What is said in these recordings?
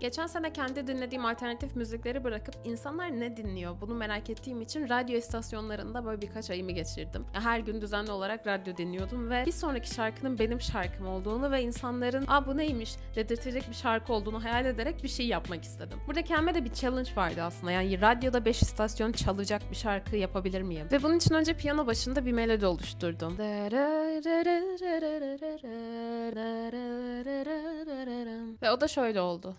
Geçen sene kendi dinlediğim alternatif müzikleri bırakıp insanlar ne dinliyor bunu merak ettiğim için radyo istasyonlarında böyle birkaç ayımı geçirdim. Her gün düzenli olarak radyo dinliyordum ve bir sonraki şarkının benim şarkım olduğunu ve insanların ''Aa bu neymiş?'' dedirtecek bir şarkı olduğunu hayal ederek bir şey yapmak istedim. Burada kendime de bir challenge vardı aslında. Yani radyoda 5 istasyon çalacak bir şarkı yapabilir miyim? Ve bunun için önce piyano başında bir melodi oluşturdum. Ve o da şöyle oldu.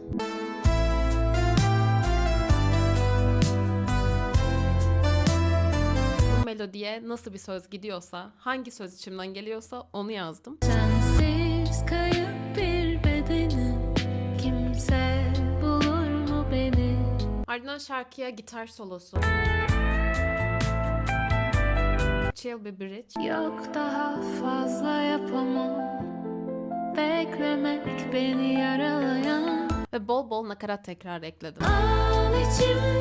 Bu melodiye nasıl bir söz gidiyorsa, hangi söz içimden geliyorsa onu yazdım. Sensiz kayıp bir bedenim Kimse bulur mu beni Ardından şarkıya gitar solosu. Chill bir bridge. Yok daha fazla yapamam Beklemek beni yaralayan Ve bol bol nakarat tekrar ekledim. Al içimdeki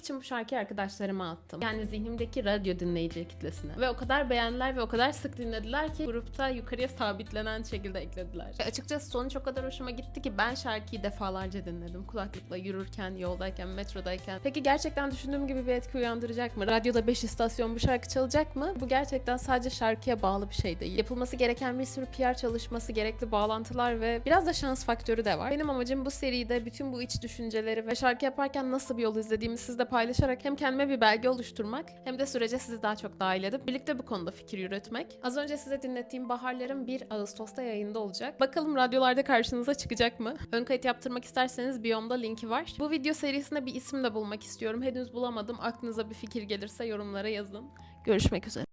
için bu şarkıyı arkadaşlarıma attım. Yani zihnimdeki radyo dinleyici kitlesine. Ve o kadar beğendiler ve o kadar sık dinlediler ki grupta yukarıya sabitlenen şekilde eklediler. Ve açıkçası sonuç o kadar hoşuma gitti ki ben şarkıyı defalarca dinledim. Kulaklıkla yürürken, yoldayken, metrodayken. Peki gerçekten düşündüğüm gibi bir etki uyandıracak mı? Radyoda 5 istasyon bu şarkı çalacak mı? Bu gerçekten sadece şarkıya bağlı bir şey değil. Yapılması gereken bir sürü PR çalışması, gerekli bağlantılar ve biraz da şans faktörü de var. Benim amacım bu seride bütün bu iç düşünceleri ve şarkı yaparken nasıl bir yol izlediğimi sizle paylaşarak hem kendime bir belge oluşturmak hem de sürece sizi daha çok dahil edip birlikte bu konuda fikir yürütmek. Az önce size dinlettiğim Baharlarım 1 Ağustos'ta yayında olacak. Bakalım radyolarda karşınıza çıkacak mı? Ön kayıt yaptırmak isterseniz biyomda linki var. Bu video serisinde bir isim de bulmak istiyorum. Henüz bulamadım. Aklınıza bir fikir gelirse yorumlara yazın. Görüşmek üzere.